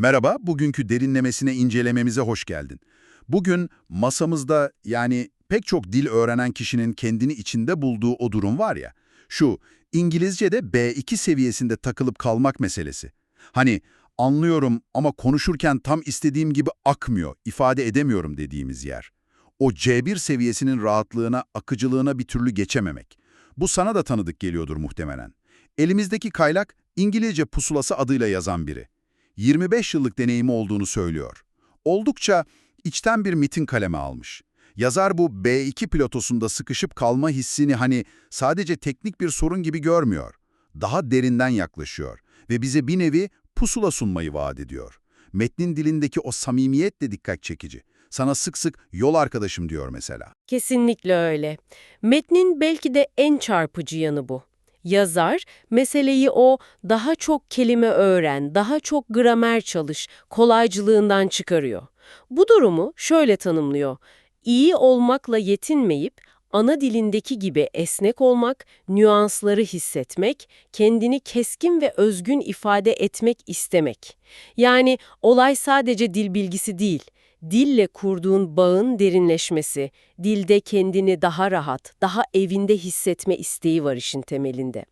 Merhaba, bugünkü derinlemesine incelememize hoş geldin. Bugün masamızda yani pek çok dil öğrenen kişinin kendini içinde bulduğu o durum var ya, şu İngilizce'de B2 seviyesinde takılıp kalmak meselesi. Hani anlıyorum ama konuşurken tam istediğim gibi akmıyor, ifade edemiyorum dediğimiz yer. O C1 seviyesinin rahatlığına, akıcılığına bir türlü geçememek. Bu sana da tanıdık geliyordur muhtemelen. Elimizdeki kaylak İngilizce pusulası adıyla yazan biri. 25 yıllık deneyimi olduğunu söylüyor. Oldukça içten bir mitin kaleme almış. Yazar bu B2 pilotosunda sıkışıp kalma hissini hani sadece teknik bir sorun gibi görmüyor. Daha derinden yaklaşıyor ve bize bir nevi pusula sunmayı vaat ediyor. Metnin dilindeki o samimiyet de dikkat çekici. Sana sık sık yol arkadaşım diyor mesela. Kesinlikle öyle. Metnin belki de en çarpıcı yanı bu. Yazar, meseleyi o daha çok kelime öğren, daha çok gramer çalış, kolaycılığından çıkarıyor. Bu durumu şöyle tanımlıyor. İyi olmakla yetinmeyip, ana dilindeki gibi esnek olmak, nüansları hissetmek, kendini keskin ve özgün ifade etmek istemek. Yani olay sadece dil bilgisi değil, dille kurduğun bağın derinleşmesi, dilde kendini daha rahat, daha evinde hissetme isteği var işin temelinde.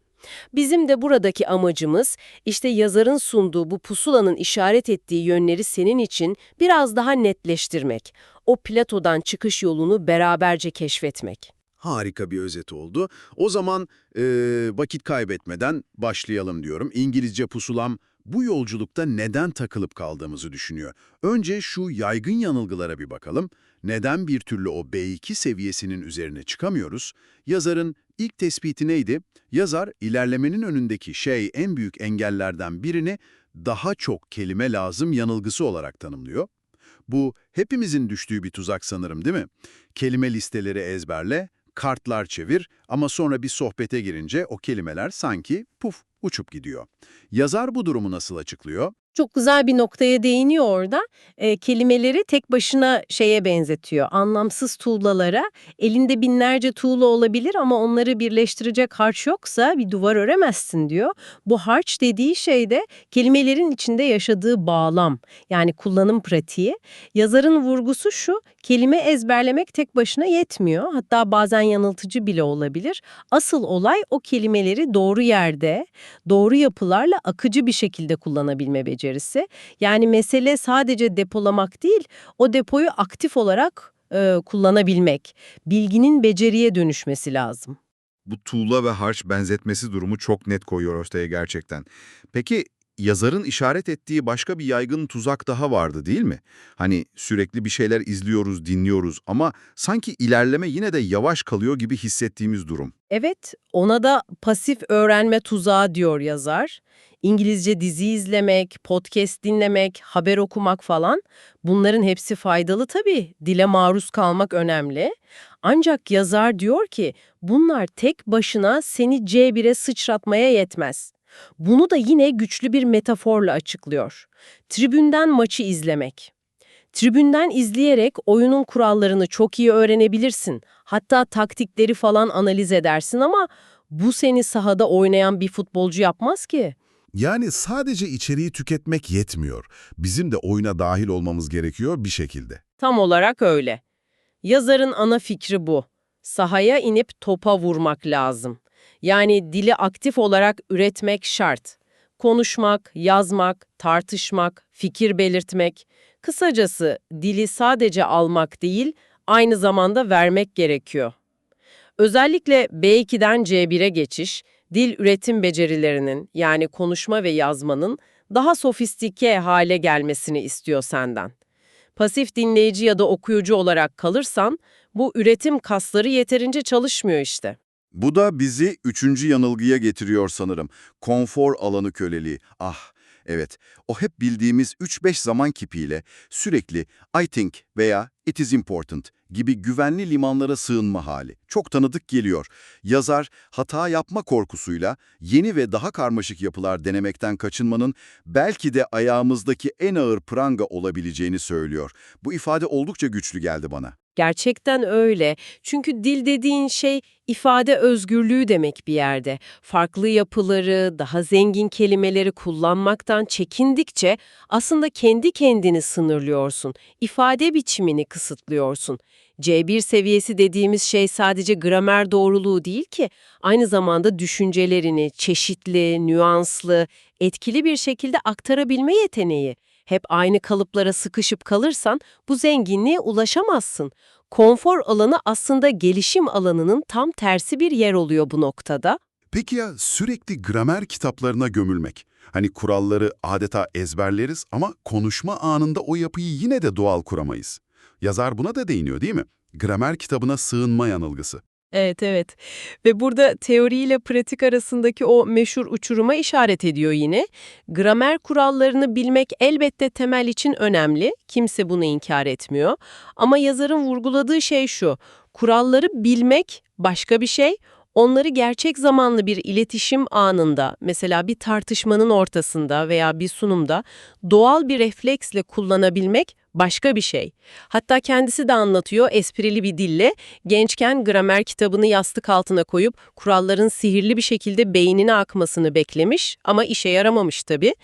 Bizim de buradaki amacımız işte yazarın sunduğu bu pusulanın işaret ettiği yönleri senin için biraz daha netleştirmek. O platodan çıkış yolunu beraberce keşfetmek. Harika bir özet oldu. O zaman e, vakit kaybetmeden başlayalım diyorum. İngilizce pusulam bu yolculukta neden takılıp kaldığımızı düşünüyor. Önce şu yaygın yanılgılara bir bakalım. Neden bir türlü o B2 seviyesinin üzerine çıkamıyoruz? Yazarın ilk tespiti neydi? Yazar ilerlemenin önündeki şey en büyük engellerden birini daha çok kelime lazım yanılgısı olarak tanımlıyor. Bu hepimizin düştüğü bir tuzak sanırım değil mi? Kelime listeleri ezberle, kartlar çevir ama sonra bir sohbete girince o kelimeler sanki puf uçup gidiyor. Yazar bu durumu nasıl açıklıyor? Çok güzel bir noktaya değiniyor orada. E, kelimeleri tek başına şeye benzetiyor. Anlamsız tuğlalara. Elinde binlerce tuğla olabilir ama onları birleştirecek harç yoksa bir duvar öremezsin diyor. Bu harç dediği şey de kelimelerin içinde yaşadığı bağlam. Yani kullanım pratiği. Yazarın vurgusu şu, kelime ezberlemek tek başına yetmiyor. Hatta bazen yanıltıcı bile olabilir. Asıl olay o kelimeleri doğru yerde, doğru yapılarla akıcı bir şekilde kullanabilme becerisi. Yani mesele sadece depolamak değil, o depoyu aktif olarak e, kullanabilmek. Bilginin beceriye dönüşmesi lazım. Bu tuğla ve harç benzetmesi durumu çok net koyuyor ortaya gerçekten. Peki yazarın işaret ettiği başka bir yaygın tuzak daha vardı değil mi? Hani sürekli bir şeyler izliyoruz, dinliyoruz ama sanki ilerleme yine de yavaş kalıyor gibi hissettiğimiz durum. Evet, ona da pasif öğrenme tuzağı diyor yazar. İngilizce dizi izlemek, podcast dinlemek, haber okumak falan bunların hepsi faydalı tabii. Dile maruz kalmak önemli. Ancak yazar diyor ki bunlar tek başına seni C1'e sıçratmaya yetmez. Bunu da yine güçlü bir metaforla açıklıyor. Tribünden maçı izlemek. Tribünden izleyerek oyunun kurallarını çok iyi öğrenebilirsin. Hatta taktikleri falan analiz edersin ama bu seni sahada oynayan bir futbolcu yapmaz ki. Yani sadece içeriği tüketmek yetmiyor. Bizim de oyuna dahil olmamız gerekiyor bir şekilde. Tam olarak öyle. Yazarın ana fikri bu. Sahaya inip topa vurmak lazım. Yani dili aktif olarak üretmek şart. Konuşmak, yazmak, tartışmak, fikir belirtmek. Kısacası dili sadece almak değil, aynı zamanda vermek gerekiyor. Özellikle B2'den C1'e geçiş, dil üretim becerilerinin yani konuşma ve yazmanın daha sofistike hale gelmesini istiyor senden. Pasif dinleyici ya da okuyucu olarak kalırsan bu üretim kasları yeterince çalışmıyor işte. Bu da bizi üçüncü yanılgıya getiriyor sanırım. Konfor alanı köleliği. Ah, evet. O hep bildiğimiz 3-5 zaman kipiyle sürekli I think veya it is important gibi güvenli limanlara sığınma hali. Çok tanıdık geliyor. Yazar, hata yapma korkusuyla yeni ve daha karmaşık yapılar denemekten kaçınmanın belki de ayağımızdaki en ağır pranga olabileceğini söylüyor. Bu ifade oldukça güçlü geldi bana. Gerçekten öyle. Çünkü dil dediğin şey ifade özgürlüğü demek bir yerde. Farklı yapıları, daha zengin kelimeleri kullanmaktan çekindiğin öğrendikçe aslında kendi kendini sınırlıyorsun, ifade biçimini kısıtlıyorsun. C1 seviyesi dediğimiz şey sadece gramer doğruluğu değil ki, aynı zamanda düşüncelerini çeşitli, nüanslı, etkili bir şekilde aktarabilme yeteneği. Hep aynı kalıplara sıkışıp kalırsan bu zenginliğe ulaşamazsın. Konfor alanı aslında gelişim alanının tam tersi bir yer oluyor bu noktada. Peki ya sürekli gramer kitaplarına gömülmek? Hani kuralları adeta ezberleriz ama konuşma anında o yapıyı yine de doğal kuramayız. Yazar buna da değiniyor değil mi? Gramer kitabına sığınma yanılgısı. Evet evet ve burada teoriyle pratik arasındaki o meşhur uçuruma işaret ediyor yine. Gramer kurallarını bilmek elbette temel için önemli, kimse bunu inkar etmiyor. Ama yazarın vurguladığı şey şu, kuralları bilmek başka bir şey, onları gerçek zamanlı bir iletişim anında, mesela bir tartışmanın ortasında veya bir sunumda doğal bir refleksle kullanabilmek başka bir şey. Hatta kendisi de anlatıyor esprili bir dille, gençken gramer kitabını yastık altına koyup kuralların sihirli bir şekilde beynine akmasını beklemiş ama işe yaramamış tabii.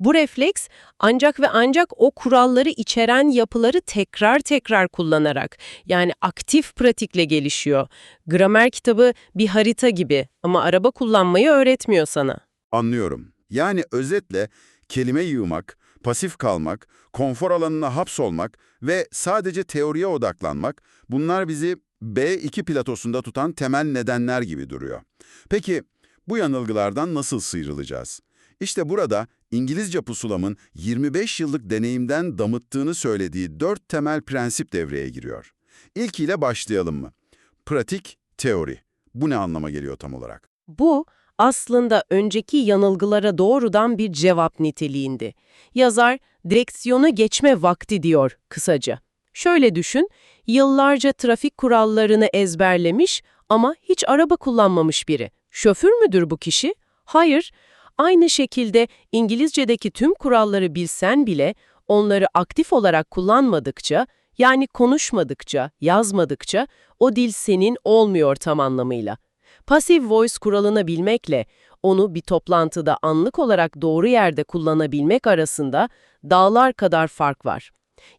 Bu refleks ancak ve ancak o kuralları içeren yapıları tekrar tekrar kullanarak yani aktif pratikle gelişiyor. Gramer kitabı bir harita gibi ama araba kullanmayı öğretmiyor sana. Anlıyorum. Yani özetle kelime yığmak, pasif kalmak, konfor alanına hapsolmak ve sadece teoriye odaklanmak bunlar bizi B2 platosunda tutan temel nedenler gibi duruyor. Peki bu yanılgılardan nasıl sıyrılacağız? İşte burada İngilizce pusulamın 25 yıllık deneyimden damıttığını söylediği dört temel prensip devreye giriyor. İlkiyle başlayalım mı? Pratik, teori. Bu ne anlama geliyor tam olarak? Bu aslında önceki yanılgılara doğrudan bir cevap niteliğinde. Yazar direksiyona geçme vakti diyor kısaca. Şöyle düşün, yıllarca trafik kurallarını ezberlemiş ama hiç araba kullanmamış biri. Şoför müdür bu kişi? Hayır. Aynı şekilde İngilizce'deki tüm kuralları bilsen bile onları aktif olarak kullanmadıkça, yani konuşmadıkça, yazmadıkça o dil senin olmuyor tam anlamıyla. Passive voice kuralını bilmekle onu bir toplantıda anlık olarak doğru yerde kullanabilmek arasında dağlar kadar fark var.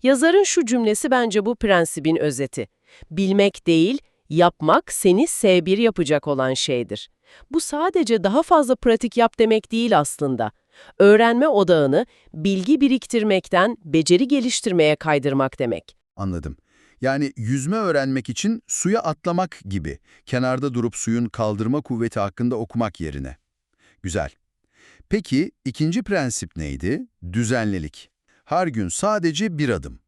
Yazarın şu cümlesi bence bu prensibin özeti. Bilmek değil, yapmak seni S1 yapacak olan şeydir. Bu sadece daha fazla pratik yap demek değil aslında. Öğrenme odağını bilgi biriktirmekten beceri geliştirmeye kaydırmak demek. Anladım. Yani yüzme öğrenmek için suya atlamak gibi, kenarda durup suyun kaldırma kuvveti hakkında okumak yerine. Güzel. Peki ikinci prensip neydi? Düzenlilik. Her gün sadece bir adım.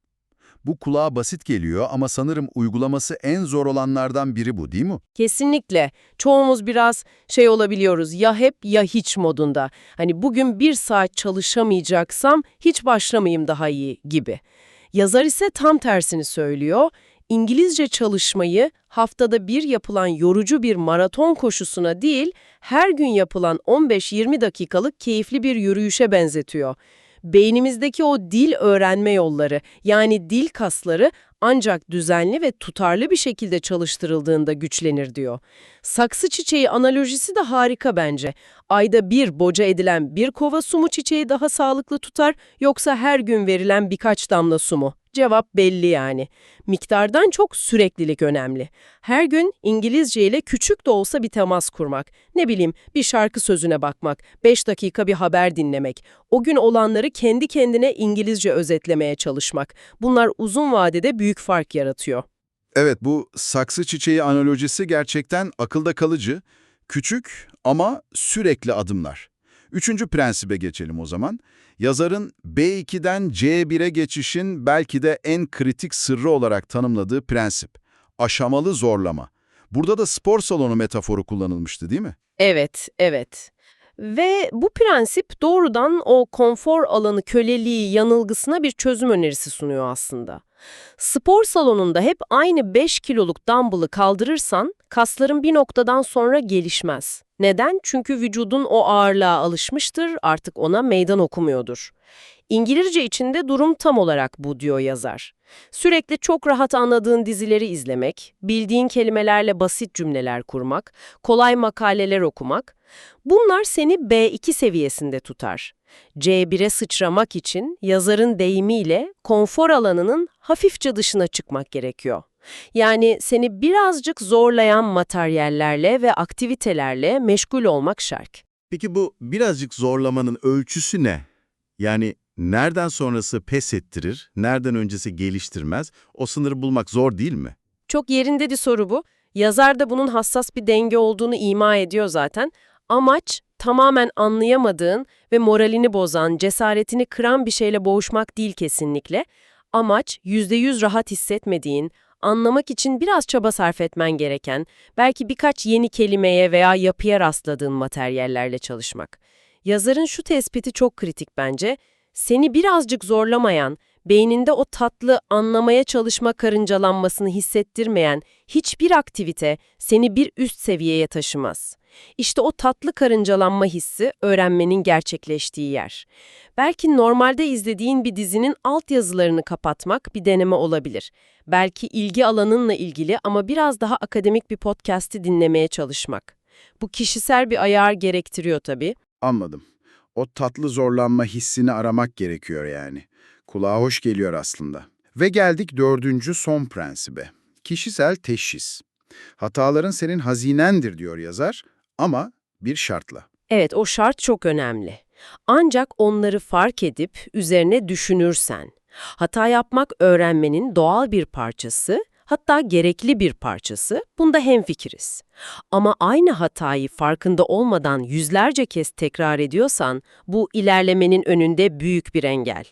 Bu kulağa basit geliyor ama sanırım uygulaması en zor olanlardan biri bu değil mi? Kesinlikle. Çoğumuz biraz şey olabiliyoruz ya hep ya hiç modunda. Hani bugün bir saat çalışamayacaksam hiç başlamayayım daha iyi gibi. Yazar ise tam tersini söylüyor. İngilizce çalışmayı haftada bir yapılan yorucu bir maraton koşusuna değil, her gün yapılan 15-20 dakikalık keyifli bir yürüyüşe benzetiyor. Beynimizdeki o dil öğrenme yolları, yani dil kasları ancak düzenli ve tutarlı bir şekilde çalıştırıldığında güçlenir diyor. Saksı çiçeği analojisi de harika bence. Ayda bir boca edilen bir kova su mu çiçeği daha sağlıklı tutar yoksa her gün verilen birkaç damla su mu? Cevap belli yani. Miktardan çok süreklilik önemli. Her gün İngilizce ile küçük de olsa bir temas kurmak. Ne bileyim bir şarkı sözüne bakmak, 5 dakika bir haber dinlemek. O gün olanları kendi kendine İngilizce özetlemeye çalışmak. Bunlar uzun vadede büyük fark yaratıyor. Evet bu saksı çiçeği analojisi gerçekten akılda kalıcı, küçük ama sürekli adımlar. Üçüncü prensibe geçelim o zaman. Yazarın B2'den C1'e geçişin belki de en kritik sırrı olarak tanımladığı prensip. Aşamalı zorlama. Burada da spor salonu metaforu kullanılmıştı değil mi? Evet, evet. Ve bu prensip doğrudan o konfor alanı köleliği yanılgısına bir çözüm önerisi sunuyor aslında. Spor salonunda hep aynı 5 kiloluk dumbbell'ı kaldırırsan kasların bir noktadan sonra gelişmez. Neden? Çünkü vücudun o ağırlığa alışmıştır, artık ona meydan okumuyordur. İngilizce içinde durum tam olarak bu diyor yazar. Sürekli çok rahat anladığın dizileri izlemek, bildiğin kelimelerle basit cümleler kurmak, kolay makaleler okumak, bunlar seni B2 seviyesinde tutar. C1'e sıçramak için yazarın deyimiyle konfor alanının hafifçe dışına çıkmak gerekiyor. Yani seni birazcık zorlayan materyallerle ve aktivitelerle meşgul olmak şart. Peki bu birazcık zorlamanın ölçüsü ne? Yani nereden sonrası pes ettirir, nereden öncesi geliştirmez, o sınırı bulmak zor değil mi? Çok yerinde bir soru bu. Yazar da bunun hassas bir denge olduğunu ima ediyor zaten. Amaç tamamen anlayamadığın ve moralini bozan, cesaretini kıran bir şeyle boğuşmak değil kesinlikle. Amaç %100 rahat hissetmediğin, anlamak için biraz çaba sarf etmen gereken, belki birkaç yeni kelimeye veya yapıya rastladığın materyallerle çalışmak. Yazarın şu tespiti çok kritik bence. Seni birazcık zorlamayan, beyninde o tatlı anlamaya çalışma karıncalanmasını hissettirmeyen hiçbir aktivite seni bir üst seviyeye taşımaz. İşte o tatlı karıncalanma hissi öğrenmenin gerçekleştiği yer. Belki normalde izlediğin bir dizinin altyazılarını kapatmak bir deneme olabilir. Belki ilgi alanınla ilgili ama biraz daha akademik bir podcast'i dinlemeye çalışmak. Bu kişisel bir ayar gerektiriyor tabii. Anladım. O tatlı zorlanma hissini aramak gerekiyor yani. Kulağa hoş geliyor aslında. Ve geldik dördüncü son prensibe. Kişisel teşhis. Hataların senin hazinendir diyor yazar ama bir şartla. Evet, o şart çok önemli. Ancak onları fark edip üzerine düşünürsen. Hata yapmak öğrenmenin doğal bir parçası, hatta gerekli bir parçası. Bunda hemfikiriz. Ama aynı hatayı farkında olmadan yüzlerce kez tekrar ediyorsan, bu ilerlemenin önünde büyük bir engel.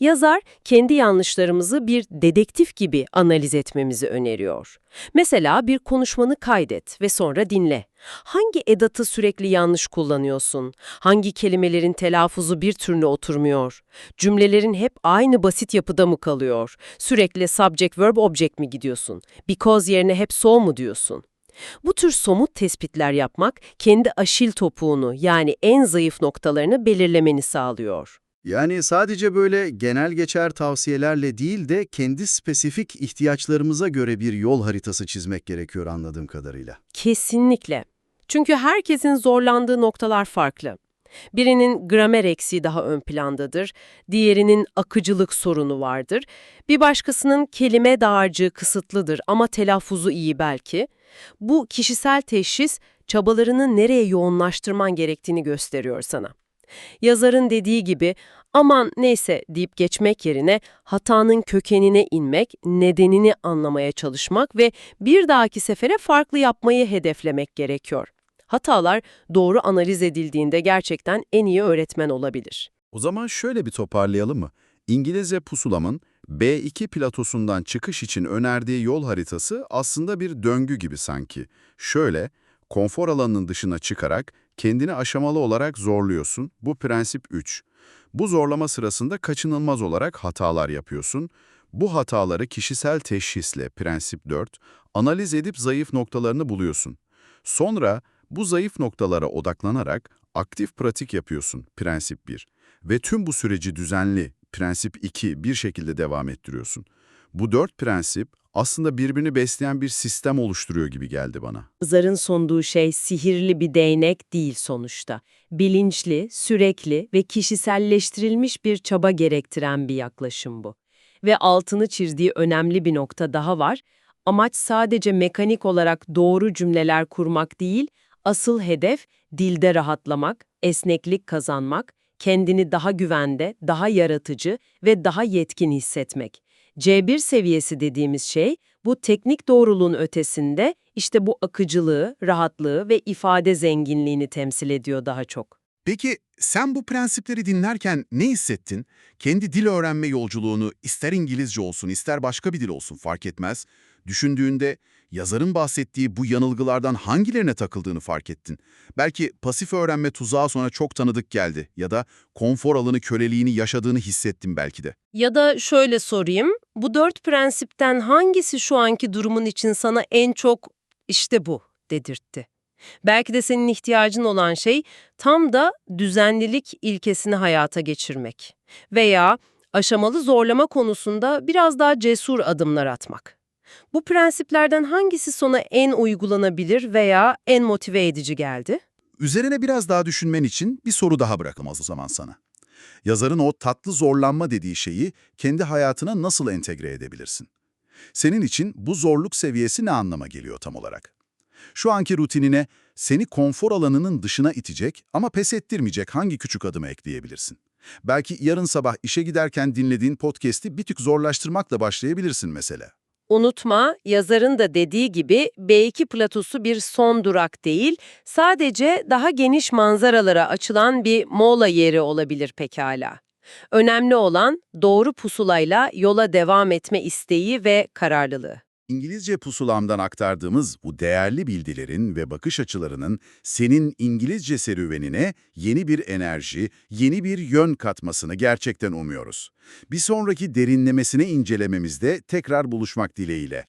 Yazar, kendi yanlışlarımızı bir dedektif gibi analiz etmemizi öneriyor. Mesela bir konuşmanı kaydet ve sonra dinle. Hangi edatı sürekli yanlış kullanıyorsun? Hangi kelimelerin telaffuzu bir türlü oturmuyor? Cümlelerin hep aynı basit yapıda mı kalıyor? Sürekli subject verb object mi gidiyorsun? Because yerine hep so mu diyorsun? Bu tür somut tespitler yapmak kendi aşil topuğunu yani en zayıf noktalarını belirlemeni sağlıyor. Yani sadece böyle genel geçer tavsiyelerle değil de kendi spesifik ihtiyaçlarımıza göre bir yol haritası çizmek gerekiyor anladığım kadarıyla. Kesinlikle. Çünkü herkesin zorlandığı noktalar farklı. Birinin gramer eksiği daha ön plandadır, diğerinin akıcılık sorunu vardır, bir başkasının kelime dağarcığı kısıtlıdır ama telaffuzu iyi belki. Bu kişisel teşhis çabalarını nereye yoğunlaştırman gerektiğini gösteriyor sana. Yazarın dediği gibi aman neyse deyip geçmek yerine hatanın kökenine inmek, nedenini anlamaya çalışmak ve bir dahaki sefere farklı yapmayı hedeflemek gerekiyor. Hatalar doğru analiz edildiğinde gerçekten en iyi öğretmen olabilir. O zaman şöyle bir toparlayalım mı? İngilizce pusulamın B2 platosundan çıkış için önerdiği yol haritası aslında bir döngü gibi sanki. Şöyle, konfor alanının dışına çıkarak kendini aşamalı olarak zorluyorsun. Bu prensip 3. Bu zorlama sırasında kaçınılmaz olarak hatalar yapıyorsun. Bu hataları kişisel teşhisle prensip 4, analiz edip zayıf noktalarını buluyorsun. Sonra bu zayıf noktalara odaklanarak aktif pratik yapıyorsun prensip 1 ve tüm bu süreci düzenli prensip 2 bir şekilde devam ettiriyorsun. Bu dört prensip aslında birbirini besleyen bir sistem oluşturuyor gibi geldi bana. Zarın sonduğu şey sihirli bir değnek değil sonuçta. Bilinçli, sürekli ve kişiselleştirilmiş bir çaba gerektiren bir yaklaşım bu. Ve altını çizdiği önemli bir nokta daha var. Amaç sadece mekanik olarak doğru cümleler kurmak değil, asıl hedef dilde rahatlamak, esneklik kazanmak, kendini daha güvende, daha yaratıcı ve daha yetkin hissetmek. C1 seviyesi dediğimiz şey bu teknik doğruluğun ötesinde işte bu akıcılığı, rahatlığı ve ifade zenginliğini temsil ediyor daha çok. Peki sen bu prensipleri dinlerken ne hissettin? Kendi dil öğrenme yolculuğunu ister İngilizce olsun ister başka bir dil olsun fark etmez. Düşündüğünde yazarın bahsettiği bu yanılgılardan hangilerine takıldığını fark ettin. Belki pasif öğrenme tuzağı sonra çok tanıdık geldi ya da konfor alanı köleliğini yaşadığını hissettin belki de. Ya da şöyle sorayım, bu dört prensipten hangisi şu anki durumun için sana en çok işte bu dedirtti? Belki de senin ihtiyacın olan şey tam da düzenlilik ilkesini hayata geçirmek. Veya aşamalı zorlama konusunda biraz daha cesur adımlar atmak. Bu prensiplerden hangisi sana en uygulanabilir veya en motive edici geldi? Üzerine biraz daha düşünmen için bir soru daha bırakalım o zaman sana. Yazarın o tatlı zorlanma dediği şeyi kendi hayatına nasıl entegre edebilirsin? Senin için bu zorluk seviyesi ne anlama geliyor tam olarak? Şu anki rutinine seni konfor alanının dışına itecek ama pes ettirmeyecek hangi küçük adımı ekleyebilirsin? Belki yarın sabah işe giderken dinlediğin podcast'i bir tık zorlaştırmakla başlayabilirsin mesela. Unutma, yazarın da dediği gibi B2 platosu bir son durak değil, sadece daha geniş manzaralara açılan bir mola yeri olabilir pekala. Önemli olan doğru pusulayla yola devam etme isteği ve kararlılığı. İngilizce pusulamdan aktardığımız bu değerli bilgilerin ve bakış açılarının senin İngilizce serüvenine yeni bir enerji, yeni bir yön katmasını gerçekten umuyoruz. Bir sonraki derinlemesine incelememizde tekrar buluşmak dileğiyle.